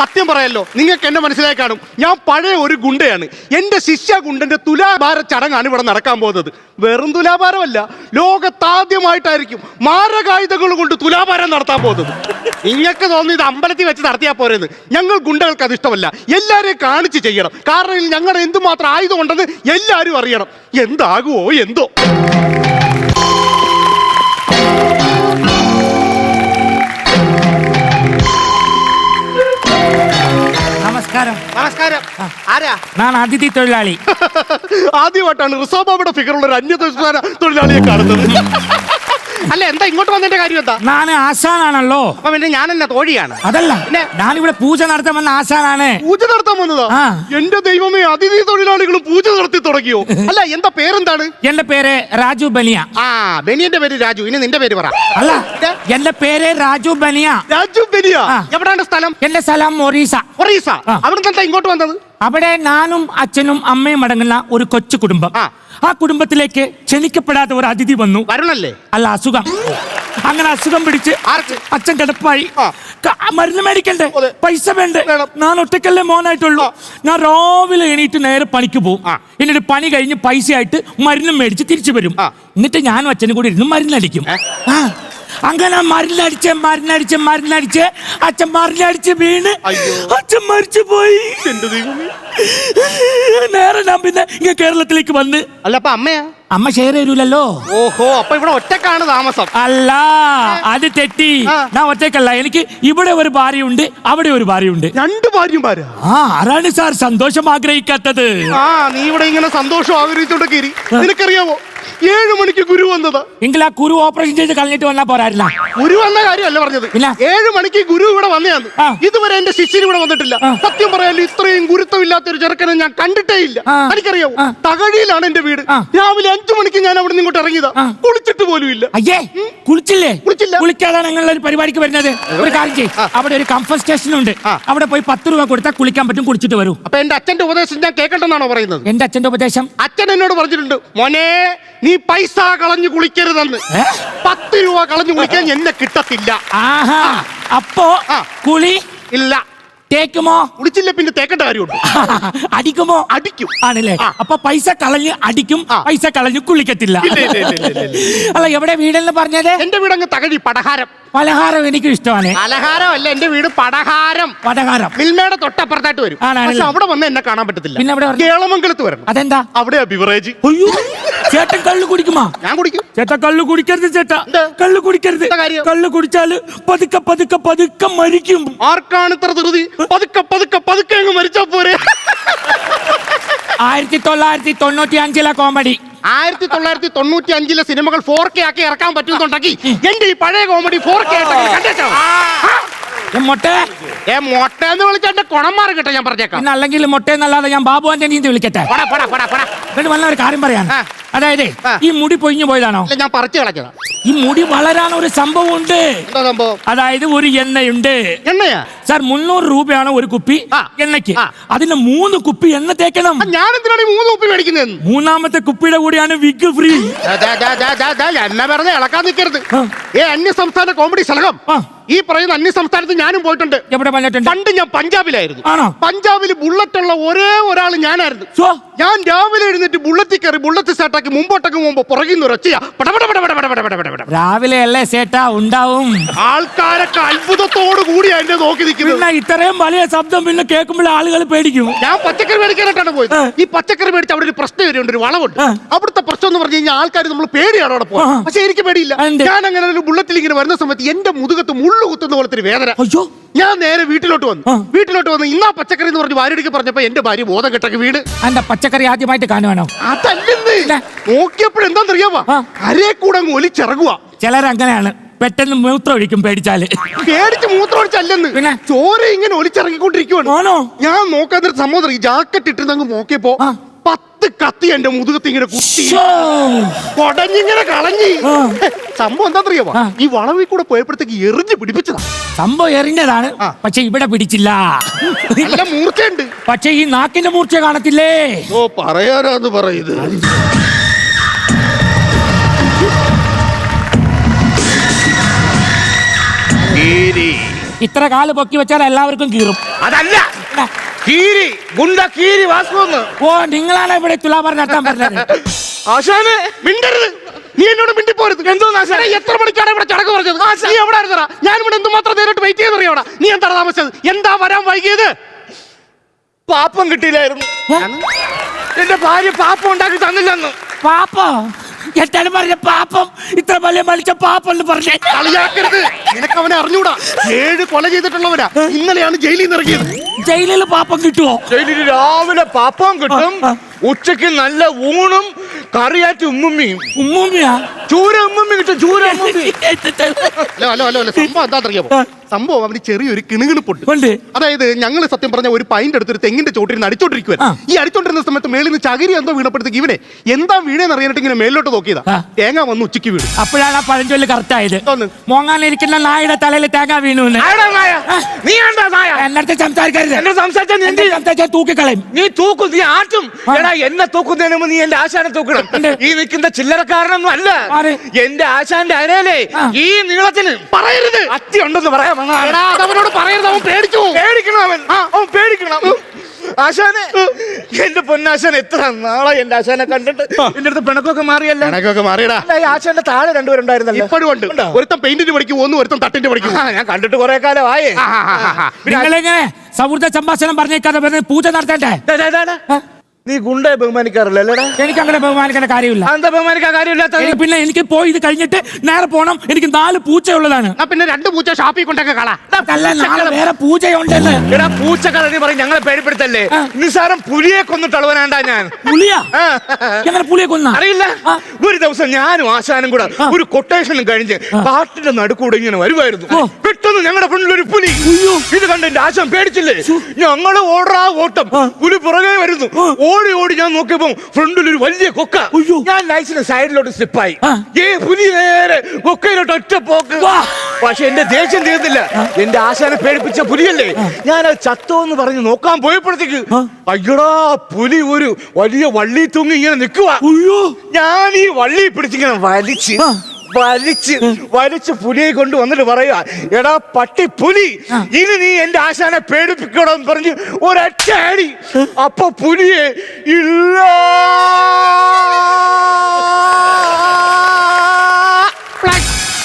സത്യം പറയല്ലോ. നിങ്ങൾക്ക് എന്നെ മനസ്സിലായി കാണും. ഞാൻ പഴയ ഒരു ഗുണ്ടയാണ്. എന്റെ ശിഷ്യ ഗുണ്ടന്റെ തുലാഭാര ചടങ്ങാണ് ഇവിടെ നടക്കാൻ പോകുന്നത്. വെറും തുലാഭാരമല്ല ലോകത്താദ്യമായിട്ടായിരിക്കും മാരകായുധങ്ങൾ കൊണ്ട് തുലാഭാരം നടത്താൻ പോകുന്നത്. നിങ്ങൾക്ക് തോന്നി ഇത് അമ്പലത്തിൽ വെച്ച് നടത്തിയാൽ പോരെന്ന്. ഞങ്ങൾ ഗുണ്ടകൾക്ക് അത് ഇഷ്ടമല്ല. എല്ലാവരെയും കാണിച്ച് ചെയ്യണം. കാരണം ഞങ്ങളുടെ എന്തുമാത്രം ആയുധം ഉണ്ടെന്ന് എല്ലാവരും അറിയണം. എന്താകുമോ എന്തോ. നമസ്കാരം. നമസ്കാരം. ആരാ? ഞാൻ അതിഥി തൊഴിലാളി. ആദ്യമായിട്ടാണ് റിസോബാബയുടെ ഫിഗറുള്ള ഒരു അന്യ തൊഴിലാളിയെ കാണുന്നത്. അല്ല എന്താ ഇങ്ങോട്ട് വന്നതിന്റെ കാര്യം എന്താ? ഞാൻ ആശാനാണല്ലോ. അപ്പൊ പിന്നെ ഞാൻ എന്നെ തോഴിയാണ് അതല്ല ഞാൻ ഇവിടെ പൂജ നടത്താൻ വന്ന ആശാനാണ്. പൂജ നടത്താൻ വന്നതാ? ആ. എന്റെ ദൈവമേ അതിഥി തൊഴിലാളികൾ പൂജ നടത്തി തുടങ്ങിയോ? അല്ല എന്താ പേരെന്താണ്? എന്റെ പേര് രാജു ബനിയ. ആ ബനിയന്റെ പേര് രാജു. ഇനി നിന്റെ പേര് പറ. അല്ല? എന്റെ പേര് രാജു ബനിയ. രാജു ബനിയ. ആ. എവിടാണ് സ്ഥലം? എന്റെ സ്ഥലം ഒറീസ ഒറീസ ആ. അവിടെ എന്താ ഇങ്ങോട്ട് വന്നത്? അവിടെ നാനും അച്ഛനും അമ്മയും അടങ്ങുന്ന ഒരു കൊച്ചു കുടുംബം. ആ. കുടുംബത്തിലേക്ക് ക്ഷണിക്കപ്പെടാത്ത ഒരു അതിഥി വന്നു. വരണല്ലേ? അല്ല അസുഖം. അങ്ങനെ അസുഖം പിടിച്ച് അച്ഛൻ കിടപ്പായി. മരുന്ന് മേടിക്കണ്ടേ? പൈസ വേണ്ടേ? വേണം. ഞാൻ ഒറ്റക്കല്ലേ മോനായിട്ടുള്ളൂ. ഞാൻ രാവിലെ എണീറ്റ് നേരെ പണിക്ക് പോകും. എന്നിട്ട് പണി കഴിഞ്ഞ് പൈസ ആയിട്ട് മരുന്നും മേടിച്ച് തിരിച്ചു വരും. എന്നിട്ട് ഞാനും അച്ഛനും കൂടി ഇരുന്ന് മരുന്നടിക്കും? ആ. അങ്ങനെ മരുന്നടിച്ച് മരുന്നടിച്ച് മരുന്നടിച്ച് അച്ഛൻ മരുന്നടിച്ച് വീണ്. അയ്യോ. അച്ഛൻ മരിച്ചു പോയി. എന്റെ ദൈവമേ? നേരെ ഞാൻ പിന്നെ ഇങ്ങനെ കേരളത്തിലേക്ക് വന്ന്. അല്ല അപ്പൊ അമ്മയാ? അമ്മ ഷെയർ തരൂലല്ലോ ഓഹോ അപ്പൊ ഇവിടെ ഒറ്റക്കാണ് താമസം. അല്ല അത് തെറ്റി. ഞാൻ ഒറ്റക്കല്ല എനിക്ക് ഇവിടെ ഒരു ഭാര്യയുണ്ട് അവിടെ ഒരു ഭാര്യയുണ്ട്. രണ്ട് ഭാര്യയും ഭാര്യ. ആ ആരാണ് സാർ സന്തോഷം ആഗ്രഹിക്കാത്തത്? ആ നീ ഇവിടെ ഇങ്ങനെ സന്തോഷം ആഗ്രഹിച്ചോണ്ടൊക്കെ ഇരി. നിനക്കറിയാവോ? ഏഴു മണിക്ക് ഗുരു വന്നത്. എങ്കിൽ ആ ഗുരു ഓപ്പറേഷൻ ചെയ്ത് കളഞ്ഞിട്ട് വന്നാ പോരായിരുന്ന? ഗുരു വന്ന കാര്യമല്ല പറഞ്ഞത്? ഏഴു മണിക്ക് ഗുരു ഇവിടെ വന്നതാണ്. ഇതുവരെ എന്റെ ശിഷ്യൻ ഇവിടെ വന്നിട്ടില്ല. സത്യം പറയാലോ ഇത്രയും ഗുരുത്വമില്ലാത്ത ഒരു ചെറുക്കനെ ഞാൻ കണ്ടിട്ടേ ഇല്ല. എനിക്കറിയാവോ തകഴിയിലാണ് എന്റെ വീട്. രാവിലെ അഞ്ചു മണിക്ക് ഞാൻ അവിടെ നിന്ന് ഇങ്ങോട്ട് ഇറങ്ങിയതാ. കുളിച്ചിട്ട് പോലും ഇല്ല. അയ്യേ കുളിച്ചില്ലേ? കുളിച്ചില്ല. കുളിക്കാതാണ് ഞങ്ങളുടെ ഒരു പരിപാടിക്ക് വരുന്നത്. ഒരു കാര്യം ചെയ്യ്. അവിടെ ഒരു കംഫർട്ട് സ്റ്റേഷൻ ഉണ്ട്. അവിടെ പോയി പത്ത് രൂപ കൊടുത്താൽ കുളിക്കാൻ പറ്റും കുളിച്ചിട്ട് വരൂ. അപ്പൊ എന്റെ അച്ഛന്റെ ഉപദേശം ഞാൻ കേൾക്കണ്ടെന്നാണോ പറയുന്നത്? എന്റെ അച്ഛന്റെ ഉപദേശം? അച്ഛൻ എന്നോട് പറഞ്ഞിട്ടുണ്ട് മോനെ നീ പൈസ കളഞ്ഞു കുളിക്കരുതെന്ന്? പത്ത് രൂപ കളഞ്ഞു കുളിക്കാൻ എന്നെ കിട്ടത്തില്ല. ആഹാ. അപ്പോ കുളി ഇല്ല. തേക്കുമോ? കുളിച്ചില്ല പിന്നെ തേക്കേണ്ട കാര്യമുണ്ട്. അടിക്കുമോ? അടിക്കും. ആണല്ലേ. അപ്പൊ പൈസ കളഞ്ഞ് അടിക്കും പൈസ കളഞ്ഞ് കുളിക്കത്തില്ല. അല്ല എവിടെ വീടെന്ന് പറഞ്ഞത്? എന്റെ വീടങ്ങ് തകഴി പടഹാരം. പലഹാരം എനിക്കും ഇഷ്ടമാണ്. പലഹാരം അല്ല എന്റെ വീട് പടഹാരം. പടഹാരം. മിൽമയുടെ തൊട്ടപ്പുറത്തായിട്ട് വരും. ആണാണല്ലേ? പക്ഷെ അവിടെ വന്ന് എന്നെ കാണാൻ പറ്റത്തില്ല. പിന്നെ അവിടെ വരണം? കേളമംഗലത്ത് വരണം. അതെന്താ? അവിടെ ബിവറേജ്. അയ്യോ ചേട്ടൻ കള്ളു കുടിക്കുമാ? ഞാൻ കുടിക്കും. ചേട്ടാ കള്ളു കുടിക്കരുത് ചേട്ട. എന്ത്? കള്ളു കുടിക്കരുത്. എന്താ കാര്യം? കള്ളു കുടിച്ചാൽ പതുക്കെ പതുക്കെ പതുക്കെ മരിക്കും. ആർക്കാണ് ഇത്ര ധൃതി? പതുക്കെ പതുക്കെ പതുക്കെ അങ്ങ് മരിച്ചാ പോരെ? ആയിരത്തി തൊള്ളായിരത്തി തൊണ്ണൂറ്റി അഞ്ചിലെ കോമഡി. ആയിരത്തി തൊള്ളായിരത്തി തൊണ്ണൂറ്റി അഞ്ചിലെ സിനിമകൾ ഫോർ കെ ആക്കി ഇറക്കാൻ പറ്റുന്നുണ്ടെങ്കിൽ എന്റെ ഈ പഴയ കോമഡി ഫോർ കെ ആയിട്ട് കണ്ടേച്ചോ. മൊട്ടെ? ഏ മൊട്ട എന്ന് വിളിച്ച എന്റെ കുണം മാറി ഞാൻ പറഞ്ഞേക്കാം. പിന്നെ അല്ലെങ്കിൽ മൊട്ടയെന്നല്ലാതെ ഞാൻ ബാബുവാന്റെ നീന്തി വിളിക്കട്ടെ? പടാ പടാ പടാ പടാ. എന്നിട്ട് ഒരു കാര്യം പറയാൻ. ആ. അതായത് ആ. ഈ മുടി പൊയിഞ്ഞു പോയതാണോ? അല്ല ഞാൻ പറിച്ചു കളഞ്ഞതാ. ഈ മുടി വളരാൻ ഒരു സംഭവം ഉണ്ട് എന്താ സംഭവം? അതായത് ഒരു എണ്ണയുണ്ട്. എണ്ണയാ? സാർ മുന്നൂറ് രൂപയാണ് ഒരു കുപ്പി ആ. എണ്ണയ്ക്ക്. ആ. അതിന് മൂന്ന് കുപ്പി എണ്ണ തേക്കണം. ആ, ഞാൻ എന്തിനാണ് ഈ മൂന്ന് കുപ്പി മേടിക്കുന്നത്? മൂന്നാമത്തെ കുപ്പിയുടെ കൂടിയാണ് വിഗ് ഫ്രീ. എന്നെ പറഞ്ഞ ഇളക്കാൻ നിൽക്കരുത് ആ. ഏ അന്യ സംസ്ഥാന കോമഡി ശലകം. ആ. ഈ പറയുന്ന അന്യ സംസ്ഥാനത്ത് ഞാനും പോയിട്ടുണ്ട്. എവിടെ പണ്ട് ഞാൻ പഞ്ചാബിലായിരുന്നു. ആണോ? പഞ്ചാബിൽ ബുള്ളറ്റ് ഉള്ള ഒരേ ഒരാൾ ഞാനായിരുന്നു. സോ? ഞാൻ രാവിലെ എഴുന്നേറ്റ് ബുള്ളറ്റിൽ കയറി ബുള്ളറ്റ് സ്റ്റാർട്ടാക്കി മുമ്പോട്ടൊക്കെ പോകുമ്പോ പുറകിൽ നിന്ന് ഒരൊച്ചയാ. പടപട പടപട പടപട പടപട പടപട. രാവിലെ അല്ലേ ചേട്ടാ ഉണ്ടാവും. ആൾക്കാരൊക്കെ അത്ഭുതത്തോടു കൂടിയാ എന്നെ നോക്കി നിൽക്കുന്നു പിന്നെ ഇത്രയും വലിയ ശബ്ദം പിന്നെ കേൾക്കുമ്പോൾ ആളുകൾ പേടിക്കും. ഞാൻ പച്ചക്കറി മേടിക്കാനായിട്ടാണ് പോയത്. ഈ പച്ചക്കറി മേടിച്ച് അവിടെ ഒരു പ്രശ്നം വരുന്നുണ്ട് ഒരു വളവുണ്ട്. അവിടുത്തെ പ്രശ്നം എന്ന് പറഞ്ഞു കഴിഞ്ഞാൽ ആൾക്കാർ നമ്മൾ പേടിയാണ് അവിടെ. പോകാൻ. പക്ഷെ എനിക്ക് പേടിയില്ല. ഞാൻ അങ്ങനെ ഒരു ബുള്ളറ്റിൽ ഇങ്ങനെ വരുന്ന സമയത്ത് എന്റെ മുതുകത്ത് മുള്ളു കുത്തുന്ന പോലത്തെ ഒരു വേദന. അയ്യോ. ഞാൻ നേരെ വീട്ടിലോട്ട് വന്നു. വീട്ടിലോട്ട് വന്ന് ഇന്നാ പച്ചക്കറി എന്ന് പറഞ്ഞ് ഭാര്യയ്ക്ക് പറഞ്ഞപ്പോ എന്റെ ഭാര്യ ബോധം കെട്ടക്ക് വീട് എന്റെ പച്ചക്കറി ആദ്യമായിട്ട് കാണുവാണോ? അതല്ലെന്ന്. ഇല്ല. കരയെ കൂടെ അങ്ങ് ഒലിച്ചിറങ്ങുക ചിലരങ്ങനെയാണ്. പെട്ടെന്ന് മൂത്രം ഒഴിക്കും പേടിച്ചാൽ. പേടിച്ച് മൂത്രം ഒഴിച്ചല്ലെന്ന് പിന്നെ? ചോര ഇങ്ങനെ ഒലിച്ചിറങ്ങിക്കൊണ്ടിരിക്കുവാണ്. ആണോ? ഞാൻ നോക്കാൻ സംഭവം ഈ ജാക്കറ്റ് ഇട്ടിരുന്ന് അങ്ങ് നോക്കിയപ്പോ. പത്ത് കത്തി എന്റെ മുതുകത്ത് ഇങ്ങനെ കുത്തി. കൊടഞ്ഞിങ്ങനെ കളഞ്ഞി. സംഭവം എന്താ ആ. ഈ വളവിൽ കൂടെ പോയപ്പോഴത്തേക്ക് എറിഞ്ഞ് പിടിപ്പിച്ചതാ. സംഭവം എറിഞ്ഞതാണ്. പക്ഷെ ഇവിടെ പിടിച്ചില്ല. നല്ല മൂർച്ചയുണ്ട്. പക്ഷെ ഈ നാക്കിന്റെ മൂർച്ച കാണത്തില്ലേ? ഓ പറയാനാന്ന് പറയുന്നത്. ഇത്ര കാൽ പൊക്കി വെച്ചാൽ എല്ലാവർക്കും കീറും. അതല്ല. കീരി ഗുണ്ട കീരി ഓ നിങ്ങളാണ് ഇവിടെ തുലാഭാരം നടത്താൻ പറഞ്ഞത്? ആശാനെ മിണ്ടരുത്. നീ എന്നോട് മിണ്ടിപ്പോരുത്. എന്തോ? എടാ, എത്ര മണിക്കാണ് ഇവിടെ പറഞ്ഞത്? നീ എവിടെ ആയിരുന്നടാ? ഞാൻ ഇവിടെ എന്തുമാത്രം നേരിട്ട് വെയിറ്റ് ചെയ്തറിയോടാ നീ എന്താണ് താമസിച്ചത്? എന്താ വരാൻ വൈകിയത്? പാപ്പം കിട്ടിയില്ലായിരുന്നു. എന്റെ ഭാര്യ പാപ്പം ഉണ്ടാക്കി തന്നില്ലെന്ന്. പാപ്പം? എന്താണ് പറഞ്ഞ പാപ്പം ഇത്ര വലിയ മലിച്ച പാപ്പം എന്ന് പറഞ്ഞേ. കളിയാക്കരുത്. നിനക്ക് അവനെ അറിഞ്ഞൂടാ. ഏഴ് കൊല ചെയ്തിട്ടുള്ളവരാ. ഇന്നലെയാണ് ജയിലിൽ നിന്ന് ഇറങ്ങിയത്. ജയിലിൽ പാപ്പം കിട്ടുമോ ജയിലിൽ രാവിലെ പാപ്പം കിട്ടും. ഉച്ചയ്ക്ക് നല്ല ഊണും കറിയാറ്റ് ഉമ്മുമ്മിയും. ഉമ്മൂമ്മയാ? ചൂര ഉമ്മുമ്മി കിട്ടും ചൂര ഉമ്മുമ്മി. അല്ലോ അല്ലോ അല്ലോ അല്ലോ സംഭവം എന്താണെന്നറിയാമോ. സംഭവം അവന് ചെറിയൊരു കിണുകിണിപ്പുണ്ട്. ഉണ്ട്. അതായത് ഞങ്ങൾ സത്യം പറഞ്ഞ ഒരു പൈന്റെ അടുത്തൊരു തെങ്ങിന്റെ ചോട്ടിരുന്ന്. അടിച്ചോണ്ടിരിക്കുവാൻ ഈ അടിച്ചോണ്ടിരുന്ന സമയത്ത് മേളിൽ നിന്ന് ചകിരി എന്തോ വീണപ്പെടുത്തേക്ക് ഇവനെ എന്താ വീണേന്ന് അറിയാനായിട്ട് ഇങ്ങനെ മേളിലോട്ട് നോക്കിയതാ. തേങ്ങ വന്ന് ഉച്ചയ്ക്ക് വീണു. അപ്പോഴാണ് ആ പഴഞ്ചൊല്ല് കറക്റ്റ് ആയത്? മോങ്ങാനിരിക്കുന്ന നായുടെ തലയിൽ തേങ്ങ വീണു എന്ന്. നീ എന്താ എന്നടുത്ത് സംസാരിക്കരുത്. എന്നെ എന്നെ? സംസാരിച്ചാൽ തൂക്കിക്കളയും. നീ തൂക്കും നീ ആട്ടും. എടാ എന്നെ തൂക്കുന്നതിന് മുമ്പ് നീ എന്റെ ആശാനെ തൂക്കണം? ഈ നിൽക്കുന്ന ചില്ലറക്കാരനൊന്നും അല്ല. എന്റെ ആശാന്റെ അരയിലെ ഈ നീളത്തിന് പറയരുത്. അത്തി ഉണ്ടെന്ന് പറയാൻ അവനോട് പറയരുത് അവൻ പേടിച്ചു പേടിക്കണം അവൻ. അവൻ പേടിക്കണം. ആശാനെ എന്റെ പൊന്നാശാൻ എത്ര നാളെ എന്റെ ആശാനെ കണ്ടിട്ട്? എന്റെ അടുത്ത് പിണക്കൊക്കെ മാറിയല്ല? പെണക്കൊക്കെ മാറിയടാ. ഈ ആശാന്റെ താഴെ രണ്ടുപേരുണ്ടായിരുന്നല്ലോ. ഇപ്പോഴും ഉണ്ട്? ഒരുത്തൻ പെയിന്റിന് പഠിക്കും ഒന്ന് ഒരുത്തൻ തട്ടിന്റെ പഠിക്കും. ഞാൻ കണ്ടിട്ട് കുറെ കാലം ആയേ. നിങ്ങളെങ്ങനെ സൗഹൃദ സംഭാഷണം പറഞ്ഞേക്കാതെ പൂജ നടത്തണ്ടേ. നീ ഗുണ്ടയെ ബഹുമാനിക്കാറില്ല അല്ലേടാ? എനിക്ക് അങ്ങനെ ബഹുമാനിക്കേണ്ട കാര്യമില്ല. എന്താ ബഹുമാനിക്കാൻ കാര്യമില്ല എനിക്ക് പിന്നെ എനിക്ക് പോയി ഇത് കഴിഞ്ഞിട്ട് നേരെ പോണം. എനിക്ക് നാല് പൂച്ചയുള്ളതാണ്. എന്നാ പിന്നെ രണ്ട് പൂച്ച ഷാപ്പിൽ കൊണ്ടൊക്കെ കളാ. അല്ല നാളെ വേറെ പൂജയുണ്ടെന്ന് എടാ പൂച്ചക്കള നീ പറയും ഞങ്ങളെ പേടിപ്പെടുത്തല്ലേ? നിസാരം പുലിയെ കൊന്നിട്ട് അളവനാണ്ടാ ഞാൻ. പുലിയാ? ആ. എങ്ങനെ പുലിയെ കൊന്ന? അറിയില്ല. ആ. ഒരു ദിവസം ഞാനും ആശാനും കൂടെ ഒരു കൊട്ടേഷനും കഴിഞ്ഞ് കാട്ടിന്റെ നടുക്കൂടെ ഇങ്ങനെ വരുമായിരുന്നു ഓ. പെട്ടെന്ന് ഞങ്ങളുടെ ഫ്രണ്ടിൽ ഒരു പുലി. ഇത് കണ്ട് എന്റെ ആശാൻ പേടിച്ചില്ലേ? ഞങ്ങൾ ഓടാ ഓട്ടം. പുലി പുറകെ വരുന്നു. ഓടി ഓടി ഞാൻ നോക്കിയപ്പോ ഫ്രണ്ടിൽ ഒരു വലിയ കൊക്ക. ഞാൻ ലൈസിന്റെ സൈഡിലോട്ട് സ്ലിപ്പായി. ഏ പുലി നേരെ കൊക്കയിലോട്ട് ഒറ്റ പോക്ക്. പക്ഷെ എന്റെ ദേഷ്യം തീർന്നില്ല എന്റെ ആശാനെ പേടിപ്പിച്ച പുലിയല്ലേ ഞാൻ അത് ചത്തോ എന്ന് പറഞ്ഞ് നോക്കാൻ പോയപ്പോഴത്തേക്ക്. അയ്യടാ പുലി ഒരു വലിയ വള്ളി തൂങ്ങി ഇങ്ങനെ നിൽക്കുക ഞാൻ ഈ വള്ളി പിടിച്ചിങ്ങനെ വലിച്ച്. വലിച്ച് വലിച്ച് പുലിയെ കൊണ്ട് വന്നിട്ട് പറയുക എടാ പട്ടി പുലി. ഇനി നീ എന്റെ ആശാനെ പേടിപ്പിക്കണമെന്ന് പറഞ്ഞ് ഒരൊറ്റ അടി അപ്പൊ പുലിയെ ഇല്ല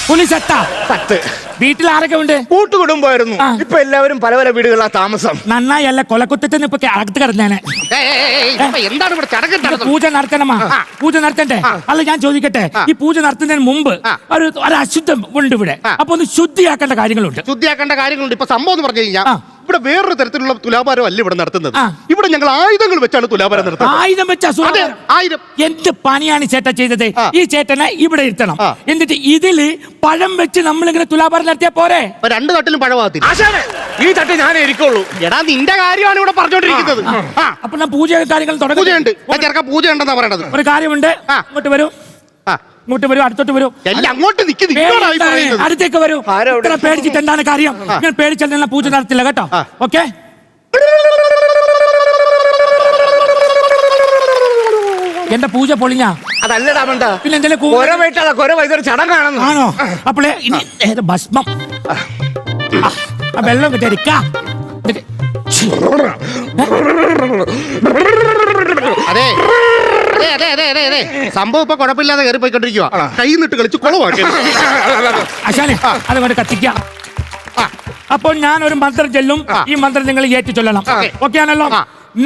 പുലി ചത്ത പത്ത് വീട്ടിൽ ആരൊക്കെ ഉണ്ട്? കൂട്ടുകുടുംബമായിരുന്നു. ആ. ഇപ്പൊ എല്ലാവരും പല പല വീടുകളാ താമസം. നന്നായി അല്ല കൊലക്കുറ്റത്തിന് ഇപ്പൊ അകത്ത് കിടന്നേനെ. ഏയ്, ഏയ്, ഏയ്, ഇപ്പൊ എന്താണ് ഇവിടെ ചടങ്ങ് ഇത് നടത്തുന്നത്? പൂജ നടത്തണമാ. പൂജ നടത്തണ്ടേ? അല്ല ഞാൻ ചോദിക്കട്ടെ ഈ പൂജ നടത്തുന്നതിന് മുമ്പ് ആ. ഒരു ഒരു അശുദ്ധം ഉണ്ട് ഇവിടെ. ആ. അപ്പൊ ഒന്ന് ശുദ്ധിയാക്കേണ്ട കാര്യങ്ങളുണ്ട്. ശുദ്ധിയാക്കേണ്ട കാര്യങ്ങളുണ്ട്. ഇപ്പൊ സംഭവം എന്ന് പറഞ്ഞു കഴിഞ്ഞാൽ ആ. ഇവിടെ വേറൊരു തരത്തിലുള്ള തുലാഭാരം അല്ല ഇവിടെ നടത്തുന്നത്. ആ. ഇവിടെ ഞങ്ങൾ ആയുധങ്ങൾ വെച്ചാണ് തുലാഭാരം നടത്തുന്നത്. ആയുധം വെച്ച അതെ ആയിരം എന്ത് പണിയാണ് ഈ ചേട്ടൻ ചെയ്തത്? ആ. ഈ ചേട്ടനെ ഇവിടെ ഇരുത്തണം. ആ. എന്നിട്ട് ഇതിൽ പഴം വെച്ച് നമ്മളിങ്ങനെ തുലാഭാരം നടത്തിയാ പോരെ? ഇപ്പൊ രണ്ട് തട്ടിലും പഴവാകത്തില്ല ആശാനെ ഈ തട്ട് ഞാനേ ഇരിക്കുള്ളൂ. എടാ നിന്റെ കാര്യമാണ് ഇവിടെ പറഞ്ഞോണ്ടിരിക്കുന്നത്. ആ, അപ്പൊ ഞാൻ പൂജ കാര്യങ്ങൾ തുടങ്ങി പൂജയുണ്ട്. ആ ചെറുക്ക പൂജ ഉണ്ടെന്നാ പറയണത്. ഒരു കാര്യമുണ്ട്. ആ. ഇങ്ങോട്ട് വരൂ. ഇങ്ങോട്ട് വരും അടുത്തോട്ട് വരൂ. അങ്ങോട്ട് അടുത്തേക്ക് വരൂ. ഇത്ര പേടിച്ചിട്ട് എന്താണ് കാര്യം? ഞാൻ പേടിച്ചാൽ പൂജ നടത്തില്ല കേട്ടോ. ഓക്കെ? എന്റെ പൂജ പൊളിഞ്ഞാ. അതല്ലടാ വേണ്ട പിന്നെ എന്തെങ്കിലും കുര കൊര കുര കൊര വൈദ്യൊരു ചടങ്ങാണെന്ന് ആണോ? അപ്പോളെ ഇനി ഭസ്മം? വെള്ളം കിട്ടിയിരിക്ക അതെ. അതെ അതെ അതെ അതെ അതെ. സംഭവം ഇപ്പൊ കുഴപ്പമില്ലാതെ കയറി പോയിക്കൊണ്ടിരിക്കുക കൈ നിട്ട് കളിച്ച് കുളവാക്കി അതുകൊണ്ട് കത്തിക്കാം. അപ്പോൾ ഞാൻ ഒരു മന്ത്രം ചെല്ലും. ഈ മന്ത്രം നിങ്ങൾ ഏറ്റു ചൊല്ലണം. ഓക്കേ. ആണല്ലോ.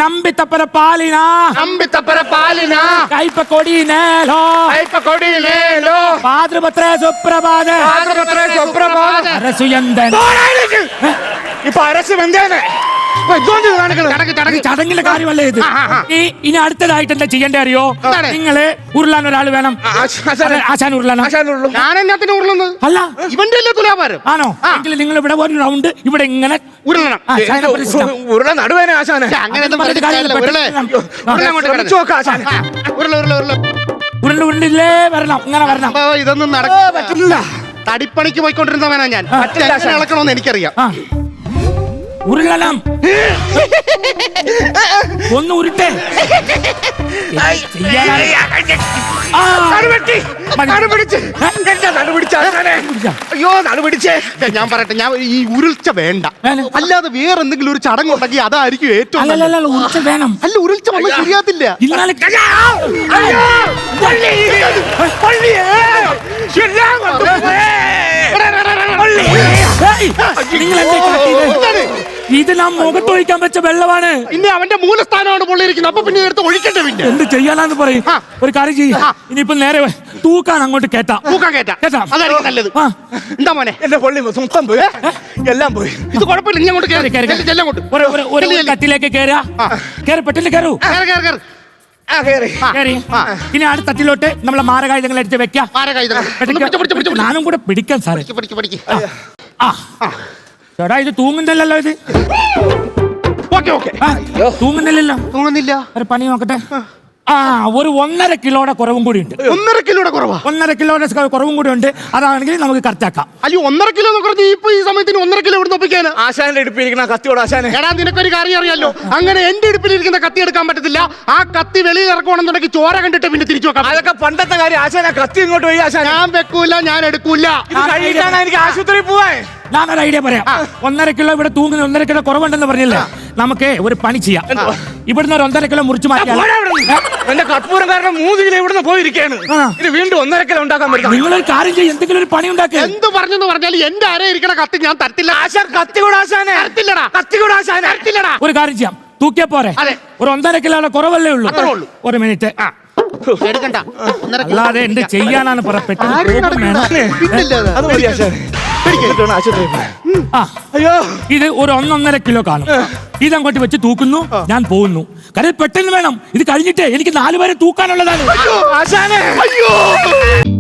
നമ്പിത്തപ്പര പാലിനാ നമ്പിത്തപ്പര പാലിനാ കൈപ്പക്കൊടി നേലോ കൊടിയിലേലോ പാതൃപത്ര സുപ്രഭാത. പാത്രപത്രേ സുപ്രഭാത. അരസുയന്തൻ. ഇപ്പൊ അരസ് ചടങ്ങിന്റെ കാര്യമല്ലേ ഇത്? ഇനി അടുത്തതായിട്ട് എന്താ ചെയ്യേണ്ട അറിയോ? നിങ്ങൾ ഉരുളാൻ ഒരാൾ വേണം. ആശാൻ ഉരുളാനോ ഞാൻ എന്നാത്തിന് ഉരുളുന്നത് അല്ല. ഇവന്റെ അല്ലേ തുലാഭാരം ആണോ. എങ്കിൽ നിങ്ങൾ ഇവിടെ ഒരു റൗണ്ട് ഇവിടെ ഇങ്ങനെ ഉരുളണം. ആ, ശയന പരിശീലനം. ഉരുള നടുവേനെ ആശാനെ. അങ്ങനെ ഒന്നും പറഞ്ഞിട്ട് പറഞ്ഞിട്ട് കാര്യമില്ല, ഉരുളെ. പെട്ടെന്ന് ഉരുള അങ്ങോട്ട് ശ്രമിച്ചു നോക്കാം ആശാനെ. ഉരുള ഉരുള ഉരുള. ഉരുണ്ട് വരണം ഇങ്ങനെ വരണം. ഇതൊന്നും നടക്കില്ല. പറ്റില്ല. തടിപ്പണിക്ക് പോയിക്കൊണ്ടിരുന്നവനാ ഞാൻ. ഇളക്കണമെന്ന് എനിക്കറിയാം. ഉരുളണം. ഒന്ന് ഉരുട്ടെ. അയ്യോ നടുപിടിച്ചേ ഞാൻ പറയട്ടെ ഞാൻ ഈ ഉരുൾച്ച വേണ്ട. അല്ലാതെ വേറെ എന്തെങ്കിലും ഒരു ചടങ്ങ് ഉണ്ടെങ്കിൽ അതായിരിക്കും ഏറ്റവും ഉരുൾച്ച വേണം. അല്ല ഉരുൾച്ച വന്നാൽ ശരിയാത്തില്ല ഇന്നാലെ പള്ളി നിങ്ങൾ എന്തേ കാട്ടിയത്? ഇത്? നാം മുഖത്തൊഴിക്കാൻ വെച്ച വെള്ളമാണ്. ഇനി അവന്റെ മൂലസ്ഥാനമാണ് പൊള്ളിയിരിക്കുന്നത്. അപ്പൊ പിന്നെ എടുത്ത് ഒഴിക്കട്ടെ പിന്നെ? എന്ത് ചെയ്യാനാന്ന് പറയും? ആ. ഒരു കാര്യം ചെയ്യ. ഇനിയിപ്പോ നേരെ തൂക്കാൻ അങ്ങോട്ട് കേട്ടാ തൂക്കാൻ കേട്ടാ. കേട്ടാ അതായിരിക്കും നല്ലത്. ആ. എന്താ മോനെ? എന്റെ പൊള്ളി മൊത്തം പോയി. എല്ലാം പോയി. ഇത് കുഴപ്പമില്ല. നീ അങ്ങോട്ട് കേറി, കേറി, കയറി ചെല്ലാം അങ്ങോട്ട്. ഒരു ഒരു- ഒരു ചെല്ല്, ചെല്ല്. തട്ടിലേക്ക് കേറുക കേറി പെട്ടില്ല കയറൂ കേറ്, കേറ്, കേറ്. ആ കേറി. കേറി. ആ. ഇനി അടുത്ത തട്ടിലോട്ട് നമ്മളെ മാരകായുധങ്ങൾ എടുത്ത് വെക്കാം. ആരെ കൈ ഇതാ? ഒന്ന് പിടിച്ച്, പിടിച്ച്, പിടിച്ച്, പിടിച്ച്. ഞാനും കൂടെ പിടിക്കാം സാറേ. പിടിക്ക്, പിടിക്ക്, പിടിക്ക്. ആ. ചേട്ടാ ഇത് തൂങ്ങുന്നില്ലല്ലോ ഇത്. Okay okay. തൂങ്ങുന്നില്ലല്ലോ. തൂങ്ങുന്നില്ല. ഒരു പണി നോക്കട്ടെ. ആ ഒരു ഒന്നര കിലോയുടെ കുറവും കൂടി ഉണ്ട്. ഒന്നര കിലോയുടെ കുറവാ? ഒന്നര കിലോയുടെ കുറവും കൂടി ഉണ്ട്. അതാണെങ്കിൽ നമുക്ക് കറക്റ്റ് ആക്കാം. അയ്യോ ഒന്നര കിലോ എന്ന് പറഞ്ഞ് ഇപ്പൊ ഈ സമയത്തിന് ഒന്നര കിലോ ഇവിടെ ഒപ്പിക്കാൻ ആശാന്റെ ഇടുപ്പിരിക്കണ കത്തിയോട് ആശാനെ. എടാ നിനക്കൊരു കാര്യം അറിയാലോ. അങ്ങനെ എന്റെ ഇടുപ്പിലിരിക്കുന്ന കത്തി എടുക്കാൻ പറ്റത്തില്ല. ആ കത്തി വെളിയിൽ ഇറക്കണമെന്നുണ്ടെങ്കിൽ ചോര കണ്ടിട്ട് പിന്നെ തിരിച്ചു വെക്കാം. അതൊക്കെ പണ്ടത്തെ കാര്യം. ആശാന കത്തി ഇങ്ങോട്ട് പോയി ആശാൻ ഞാൻ വെക്കൂല ഞാൻ എടുക്കൂല. എനിക്ക് ആശുപത്രി പോവാൻ. ഞാനൊരു ഐഡിയ പറയാം. ഒന്നര കിലോ ഇവിടെ തൂങ്ങുന്ന ഒന്നര കിലോ കുറവുണ്ടെന്ന് പറഞ്ഞില്ലേ? നമുക്ക് ഒരു പണി ചെയ്യാം. ഇവിടുന്ന് ഒരു ഒന്നര കിലോ മുറിച്ചു മാറ്റിയാണ്. എന്റെ കർപ്പൂരം കാരണം മൂന്ന് കിലോ ഇവിടുന്ന് പോയിരിക്കാണ് ആ. ഇത് വീണ്ടും ഒന്നര കിലോ ഉണ്ടാക്കാൻ പറ്റും നിങ്ങളൊരു കാര്യം ചെയ്യും എന്തെങ്കിലും ഒരു പണി ഉണ്ടാക്കുക എന്ത് പറഞ്ഞെന്ന് പറഞ്ഞാൽ എന്റെ അര ഇരിക്കണ കത്തി ഞാൻ തരത്തില്ല. ആശാൻ കത്തി തരത്തില്ലടാ. കത്തി ഒരു കാര്യം ചെയ്യാം. തൂക്കിയാ പോരെ. ഒരു ഒന്നര കിലോയുടെ കുറവല്ലേ ഉള്ളൂ. ഒരു മിനിറ്റ്. അല്ലാതെ എന്ത് ചെയ്യാനാണ് പറ ആശുപത്രി. ആ അയ്യോ. ഇത് ഒരു ഒന്നൊന്നര കിലോ കാണും. ഇതങ്ങോട്ട് വെച്ച് തൂക്കുന്നു ഞാൻ പോകുന്നു. കാര്യം പെട്ടെന്ന് വേണം. ഇത് കഴിഞ്ഞിട്ട് എനിക്ക് നാലുപേരെ തൂക്കാനുള്ളതാണ്. ആശാനെ. അയ്യോ.